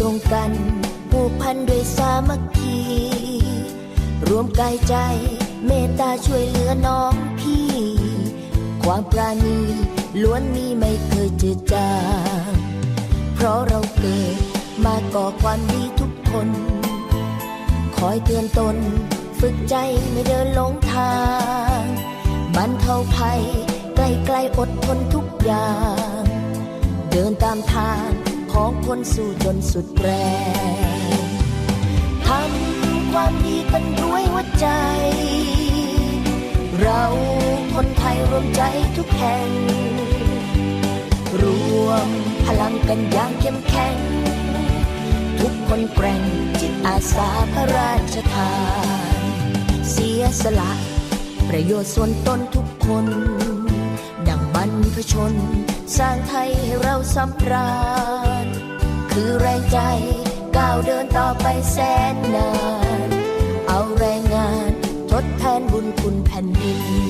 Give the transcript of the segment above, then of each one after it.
ตรงกันผูกพันด้วยสามัคคี รวมกายใจเมตตาช่วยเหลือน้องพี่ ความปราณีล้วนมีไม่เคยเจือจางเพราะเราเกิดมาก่อความดีทุกคน คอยเตือนตน ฝึกใจไม่เดินหลงทางบันเทาภัยใกล้ๆอดทนทุกอย่าง เดินตามทาง ของคนสู้จนสุดแรงทำความดีกันด้วยหัวใจ เราคนไทยรวมใจทุกแห่ง รวมพลังกันอย่างเข้มแข็ง ทุกคนแกร่งจิตอาสาพระราชทาน เสียสละ ประโยชน์ส่วนตนทุกคน ดังบรรพชน สร้างไทยให้เราสำราญ คือแรงใจ ก้าวเดินต่อไปแสนนาน เอาแรงงานทดแทนบุญคุณแผ่นดิน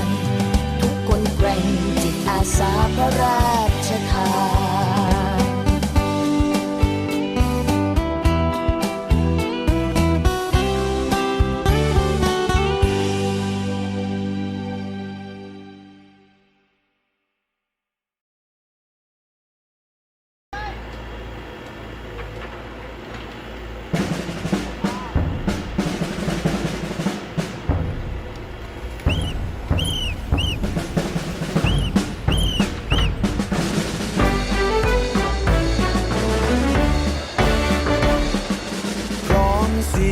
น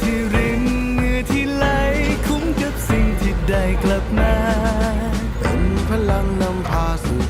ที่รินเหงื่อที่ไหลคุ้มกับสิ่งที่ได้กลับมา เป็นพลังนำพาสู่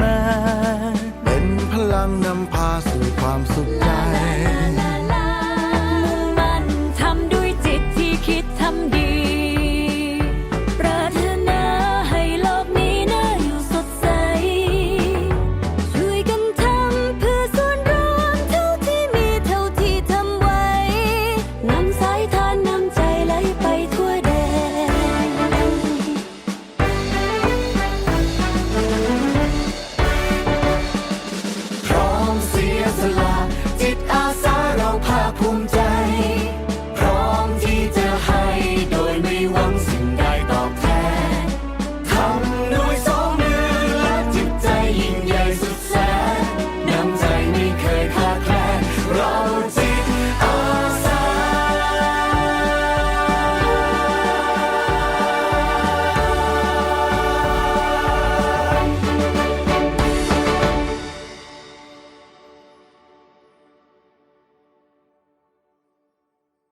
มา เป็นพลังนำพาสู่ความสุขใจ